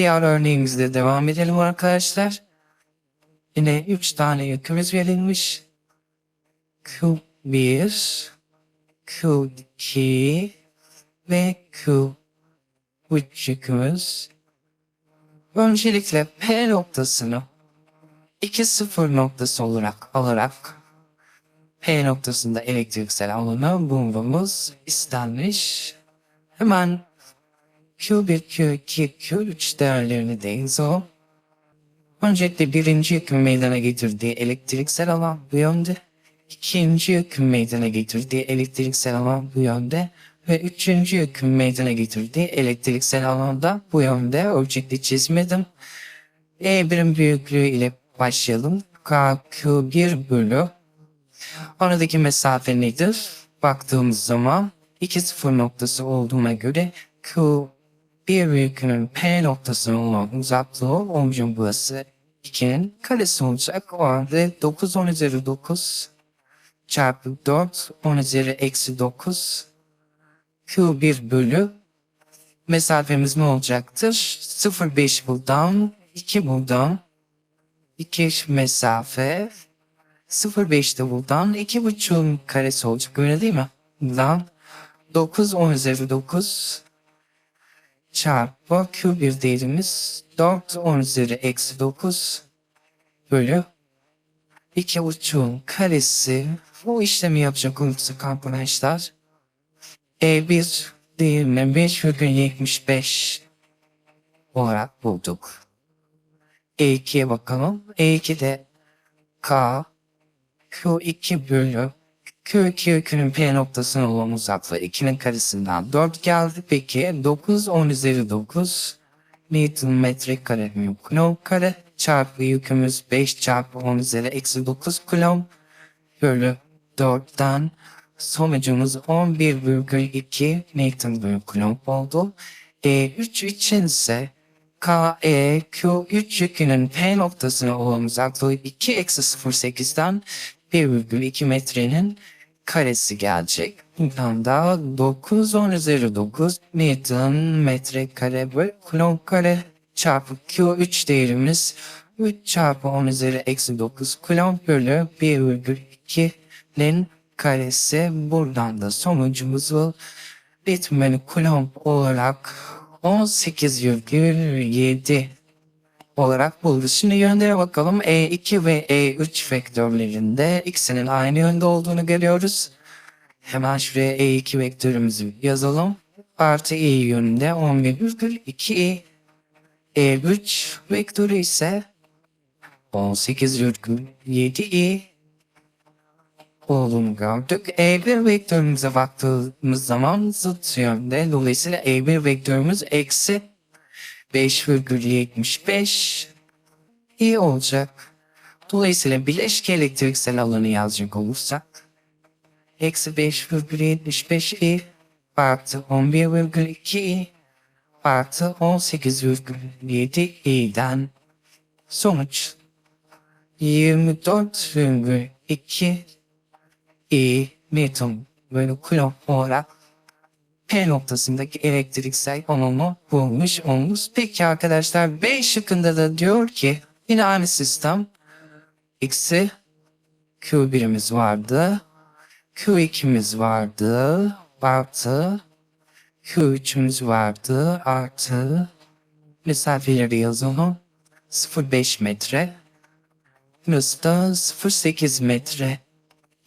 diğer örneğimizde devam edelim arkadaşlar. Yine 3 tane yükümüz verilmiş. Q1, Q2 ve Q3 yükümüz. Öncelikle P noktasını 2 sıfır noktası olarak alarak P noktasında elektriksel alanı bulmamız istenmiş. Hemen Q1, Q2, Q3 değerlerini de yazalım. Öncelikle birinci yükün meydana getirdiği elektriksel alan bu yönde. ikinci yükün meydana getirdiği elektriksel alan bu yönde. Ve üçüncü yükün meydana getirdiği elektriksel alan da bu yönde. Ölçekli çizmedim. E1'in büyüklüğü ile başlayalım. KQ1 bölü. Aradaki mesafe nedir? Baktığımız zaman 2 sıfır noktası olduğuna göre Q bir yükünün P noktasına olan uzaklığı omcun burası 2'nin karesi olacak. O halde 9 10 üzeri 9 çarpı 4 10 üzeri eksi 9 Q1 bölü mesafemiz ne olacaktır? 0,5 buradan 2 buradan 2 mesafe 0,5'te buradan 2,5'un karesi olacak öyle değil mi? Buradan 9 10 üzeri 9 çarpı Q1 değerimiz 4 10 üzeri eksi 9 bölü 2,5'un karesi bu işlemi yapacak olursak arkadaşlar E1 değerini 5,75 olarak bulduk. E2'ye bakalım. E2'de K Q2 bölü Q2 yükünün P noktasına olan uzaklığı 2'nin karesinden 4 geldi. Peki 9 10 üzeri 9 Newton metre kare mü kulon kare çarpı yükümüz 5 çarpı 10 üzeri eksi 9 kulon bölü 4'ten sonucumuz 11,2 Newton bölü kulon oldu. E3 için ise KE Q3 yükünün P noktasına olan uzaklığı 2 eksi 0,8'den 1,2 metrenin karesi gelecek. Buradan da 9 10 üzeri 9 Newton metre kare bölü kulon kare çarpı Q3 değerimiz 3 çarpı 10 üzeri eksi 9 kulon bölü 1,2'nin karesi. Buradan da sonucumuzu bitmeli kulon olarak 18,7 olarak buldu. Şimdi yönlere bakalım. E2 ve E3 vektörlerinde ikisinin aynı yönde olduğunu görüyoruz. Hemen şuraya E2 vektörümüzü yazalım. Artı E yönünde 11,2 E3 vektörü ise 18,7 olduğunu gördük. E1 vektörümüze baktığımız zaman zıt yönde. Dolayısıyla E1 vektörümüz eksi 5,75 iyi olacak. Dolayısıyla bileşik elektriksel alanı yazacak olursak eksi 5,75 i artı 11,2 i artı 18,7 i'den sonuç 24,2 i Newton bölü kulon olarak P noktasındaki elektriksel alanı bulmuş olmuş. Peki arkadaşlar B şıkkında da diyor ki yine aynı sistem X'i Q1'imiz vardı. Q2'miz vardı. Artı Q3'ümüz vardı. Artı mesafeleri yazalım. 0,5 metre. Burası da 0,8 metre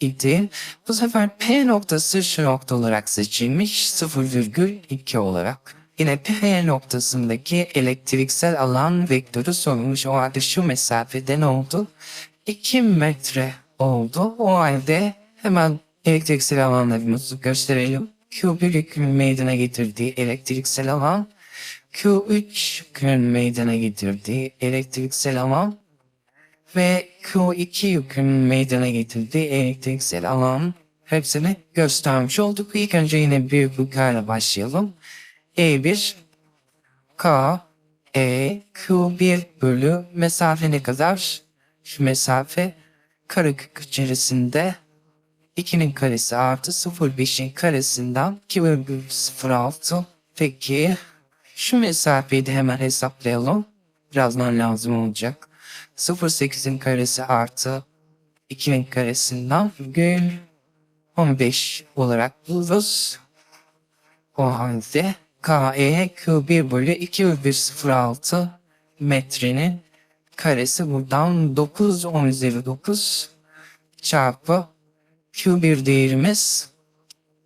idi. Bu sefer P noktası şu nokta olarak seçilmiş 0,2 olarak. Yine P noktasındaki elektriksel alan vektörü sorulmuş. O halde şu mesafede ne oldu? 2 metre oldu. O halde hemen elektriksel alanlarımızı gösterelim. Q1 yükün meydana getirdiği elektriksel alan, Q3 yükün meydana getirdiği elektriksel alan ve Q2 yükün meydana getirdiği elektriksel alan hepsini göstermiş olduk. İlk önce yine büyüklüklerle başlayalım. E1 K E Q1 bölü mesafe ne kadar? Şu mesafe karekök içerisinde 2'nin karesi artı 0,5'in karesinden 2,06 peki Şu mesafeyi de hemen hesaplayalım. Birazdan lazım olacak. 0.8'in karesi artı 2'nin karesinden virgül 15 olarak buluruz. O halde KE Q1 bölü 2,06 metrenin karesi buradan 9 10 üzeri 9 çarpı Q1 değerimiz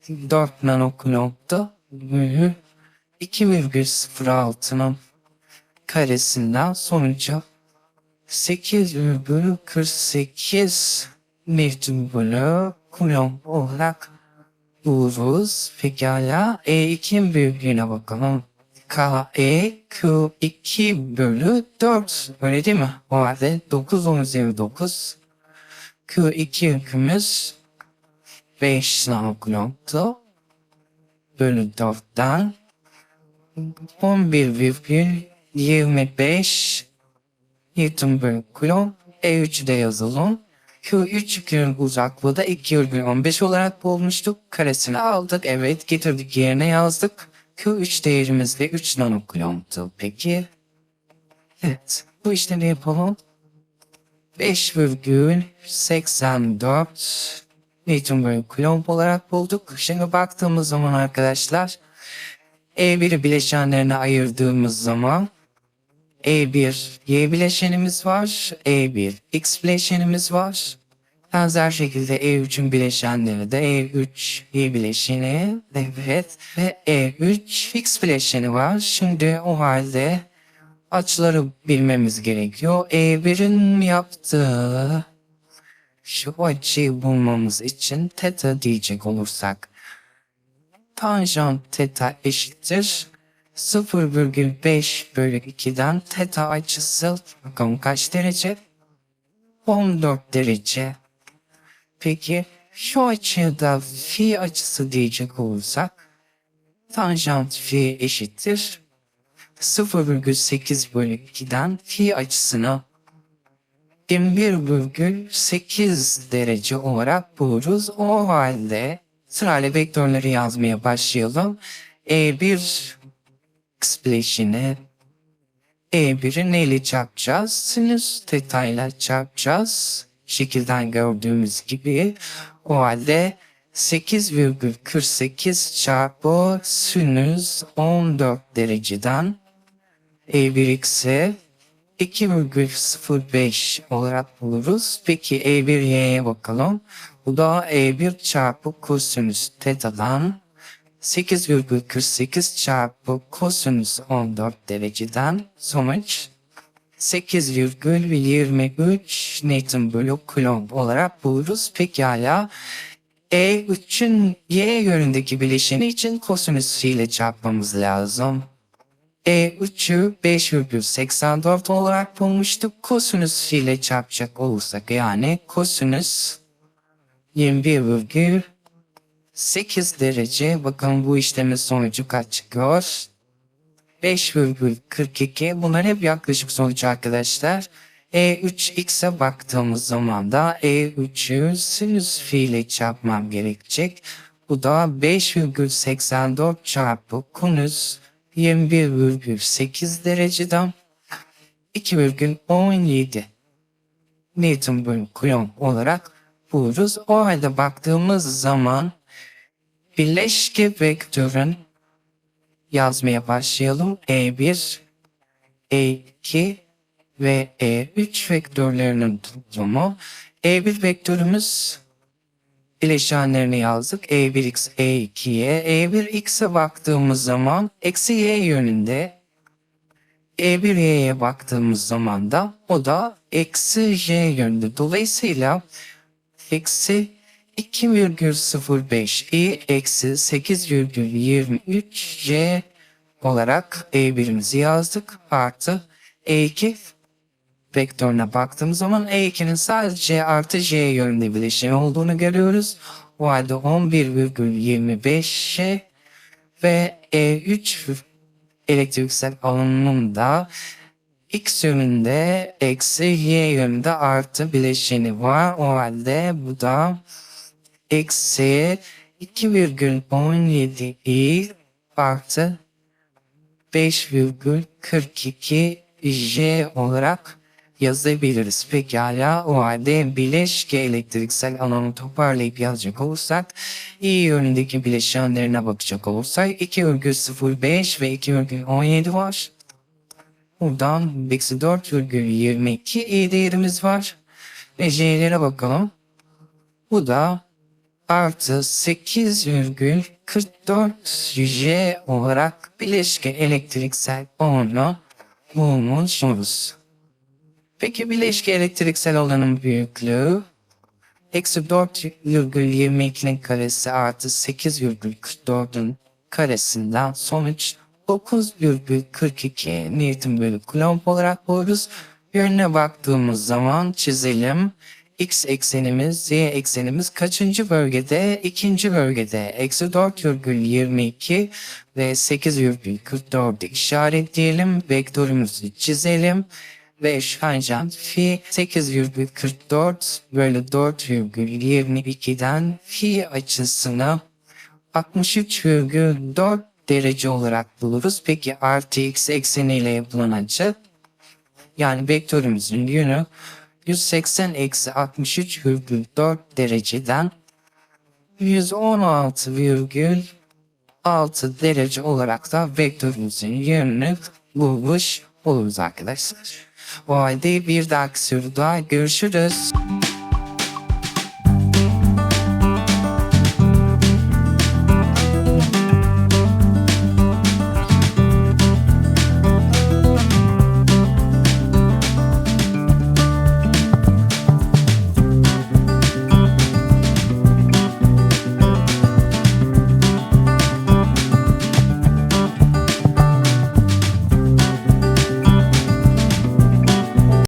4 nanokulomda bölü 2,06'nın karesinden sonucu 8,48 Newton bölü kulomb olarak buluruz. Pekala E2'nin büyüklüğüne bakalım. K, E, Q, 2 bölü 4. Öyle değil mi? O halde 9 10 üzeri 9. Q2 yükümüz 5 nanokulomdu. Bölü 4'ten 11,25 Newton bölü kulomb. E3'ü de yazalım. Q3 yükünün uzaklığı da 2,15 olarak bulmuştuk. Karesini aldık. Evet getirdik yerine yazdık. Q3 değerimiz de 3 nanokulombdu. Peki. Evet. Bu işlemi yapalım. 5,84 Newton bölü olarak bulduk. Şimdi baktığımız zaman arkadaşlar E1'i bileşenlerine ayırdığımız zaman E1 Y bileşenimiz var. E1 X bileşenimiz var. Benzer şekilde E3'ün bileşenleri de E3 Y bileşeni evet ve E3 X bileşeni var. Şimdi o halde açıları bilmemiz gerekiyor. E1'in yaptığı şu açıyı bulmamız için teta diyecek olursak tanjant teta eşittir 0,5 bölü 2'den teta açısı bakalım kaç derece? 14 derece. Peki şu açıya da fi açısı diyecek olursak tanjant fi eşittir 0,8 bölü 2'den fi açısını 21,8 derece olarak buluruz. O halde sırayla vektörleri yazmaya başlayalım. E1 x bileşini E1'i neyle çarpacağız? Sinüs teta ile çarpacağız. Şekilden gördüğümüz gibi. O halde 8,48 çarpı sinüs 14 dereceden E1x'e 2,05 olarak buluruz. Peki E1y'ye bakalım. Bu da E1 çarpı kosinüs teta'dan 8,48 çarpı kosinüs 14 dereceden sonuç 8,23 Newton bölü kulomb olarak buluruz. Pekala E3'ün Y yönündeki bileşeni için kosinüs ile çarpmamız lazım. E3'ü 5,84 olarak bulmuştuk. Kosinüs ile çarpacak olursak yani kosinüs 21,8 derece. Bakın bu işlemin sonucu kaç çıkıyor? 5,42. Bunlar hep yaklaşık sonuç arkadaşlar. E3x'e baktığımız zaman da E3'ü sinüs fi ile çarpmam gerekecek. Bu da 5,84 çarpı konüs 21,8 dereceden 2,17 Newton bölü kulomb olarak buluruz. O halde baktığımız zaman birleşke vektörün yazmaya başlayalım. E1, E2 ve E3 vektörlerinin toplamı. E1 vektörümüz bileşenlerini yazdık. E1x, E2'ye. E1x'e baktığımız zaman eksi y yönünde. E1y'ye baktığımız zaman da o da eksi y yönünde. Dolayısıyla eksi 2,05 i eksi 8,23 y olarak E1'imizi yazdık. Artı E2 vektörüne baktığımız zaman E2'nin sadece artı J yönünde bileşeni olduğunu görüyoruz. O halde 11,25 ve E3 elektriksel alanının da X yönünde eksi Y yönünde artı bileşeni var. O halde bu da eksi 2,17 i artı 5,42 J olarak yazabiliriz. Pekala o halde bileşke elektriksel alanı toparlayıp yazacak olursak iyi yönündeki bileşenlerine bakacak olursak 2,05 ve 2,17 var. Buradan eksi 4,22 iyi değerimiz var. Ve J'lere bakalım. Bu da artı 8,44 J olarak bileşke elektriksel alanı bulmuş oluruz. Peki bileşke elektriksel alanın büyüklüğü eksi 4,22'nin karesi artı 8,44'ün karesinden sonuç 9,42 Newton bölü Coulomb olarak buluruz. Yönüne baktığımız zaman çizelim. X eksenimiz, Y eksenimiz kaçıncı bölgede? İkinci bölgede. Eksi 4,22 ve 8,44'ü işaretleyelim. Vektörümüzü çizelim. Ve şanjant fi 8,44 bölü 4,22'den fi açısını 63,4 derece olarak buluruz. Peki artı x ekseniyle yapılan açı yani vektörümüzün yönü 180 eksi 63,4 dereceden 116,6 derece olarak da vektörümüzün yönünü bulmuş oluruz arkadaşlar. O halde bir dahaki soruda görüşürüz.